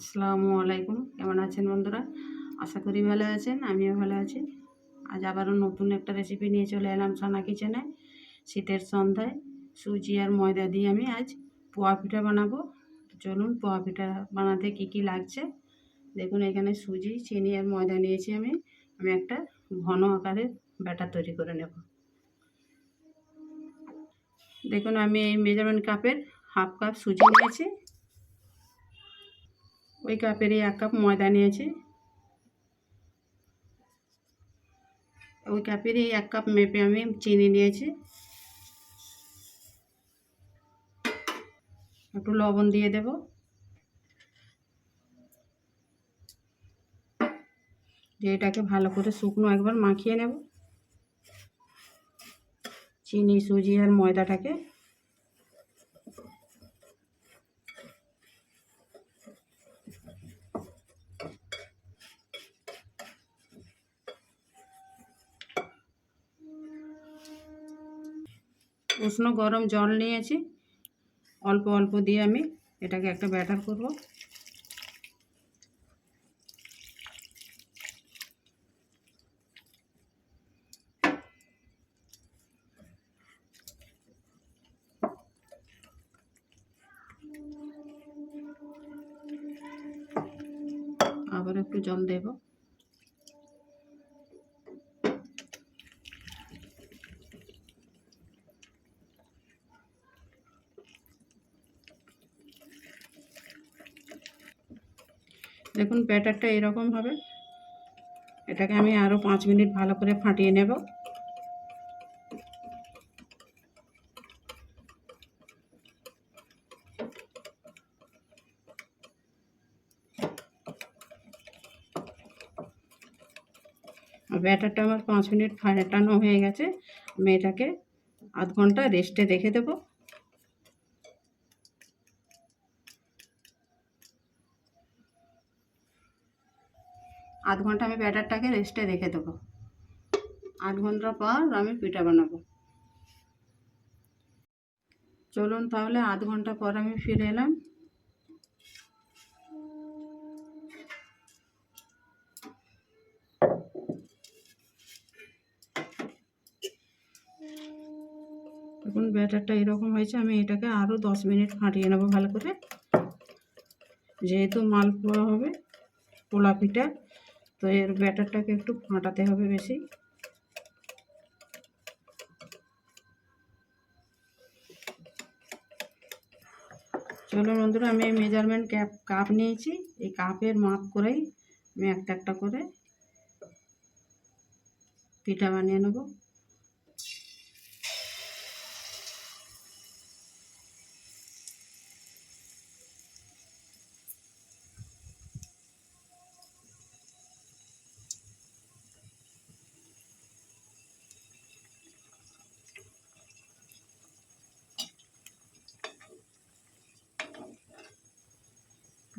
আসসালামু আলাইকুম। কেমন আছেন বন্ধুরা? আশা করি ভালো আছেন, আমিও ভালো আছি। আজ আবারও নতুন একটা রেসিপি নিয়ে চলে এলাম সোনা কিচেনে শীতের সন্ধ্যায় সুজি আর ময়দা দিয়ে আমি আজ পোয়া পিঠা বানাবো। চলুন পোয়া পিঠা বানাতে কি কি লাগছে? দেখুন, এখানে সুজি, চিনি আর ময়দা নিয়েছি আমি। আমি একটা ঘন আকারের ব্যাটার তৈরি করে নেব। দেখুন, আমি এই মেজারমেন্ট কাপের হাফ কাপ সুজি নিয়েছি। ওই কাপেরই এক কাপ ময়দা নিয়েছি। ওই কাপেরই এক কাপ মেপে আমি চিনি নিয়েছি। একটু লবণ দিয়ে দেব। দিয়ে এটাকে ভালো করে শুকনো একবার মাখিয়ে নেব। চিনি, সুজি আর ময়দাটাকে। উষ্ণ গরম জল নিয়েছি। অল্প অল্প দিয়ে আমি এটাকে একটা ব্যাটার করব। আবার একটু জল দেবো। দেখুন ব্যাটারটা এরকম হবে। এটাকে আমি আরও পাঁচ মিনিট ভালো করে ফাটিয়ে নেব। ব্যাটারটা আমার পাঁচ মিনিট ফাটানো হয়ে গেছে। আমি এটাকে আধ ঘণ্টা রেস্টে রেখে দেবো। আধ ঘণ্টা আমি ব্যাটারটাকে রেস্টে রেখে দেবো। আধ ঘণ্টা পর আমি পিঠা বানাবো। চলুন তাহলে আধ ঘণ্টা পর আমি ফিরে এলাম। এখন ব্যাটারটা এরকম হয়েছে, আমি এটাকে আরও দশ মিনিট ফাটিয়ে নেব ভালো করে। যেহেতু মালপোয়া হবে, পোলা পিঠা। তো এর ব্যাটারটাকে একটু ফাটাতে হবে বেশি। চলো বন্ধুরা, আমি এই মেজারমেন্ট ক্যাপ কাপ নিয়েছি। এই কাপের মাপ করেই আমি একটা একটা করে পিঠা বানিয়ে নেব।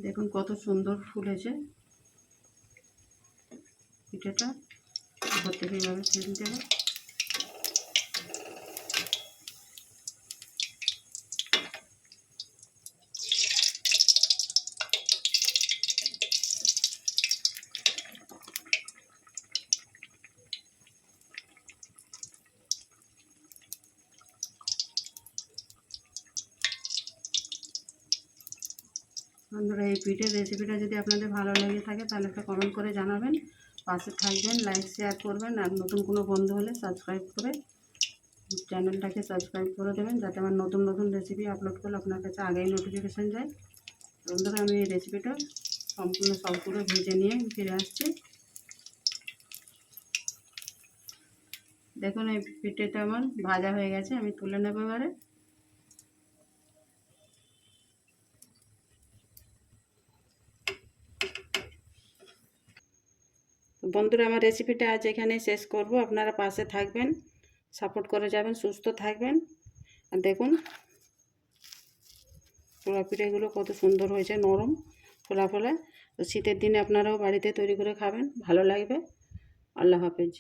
দেখুন কত সুন্দর ফুলেছে। পিঠেটা। ভর্তি থেকে এইভাবে ফেলে বন্ধুরা, এই পিঠের রেসিপিটা যদি আপনাদের ভালো লেগে থাকে, তাহলে একটা কমেন্ট করে জানাবেন। পাশে থাকবেন লাইক শেয়ার করবেন, আর নতুন কোনো বন্ধু হলে সাবস্ক্রাইব করে চ্যানেলটাকে সাবস্ক্রাইব করে দেবেন, যাতে আমার নতুন নতুন রেসিপি আপলোড করলে আপনার কাছে আগেই নোটিফিকেশান যায়। বন্ধুরা, আমি এই রেসিপিটা সম্পূর্ণ সবগুলো ভেজে নিয়ে ফিরে আসছি। দেখুন, এই পিঠেটা আমার ভাজা হয়ে গেছে, আমি তুলে নেব এবারে। বন্ধুরা, আমার রেসিপিটা আজ এখানে শেষ করব। আপনারা পাশে থাকবেন সাপোর্ট করে যাবেন, সুস্থ থাকবেন। আর দেখুন পোলা পিঠেগুলো কত সুন্দর হয়েছে, নরম ফোলা ফোলা। তো শীতের দিনে আপনারাও বাড়িতে তৈরি করে খাবেন, ভালো লাগবে। আল্লাহ হাফেজ।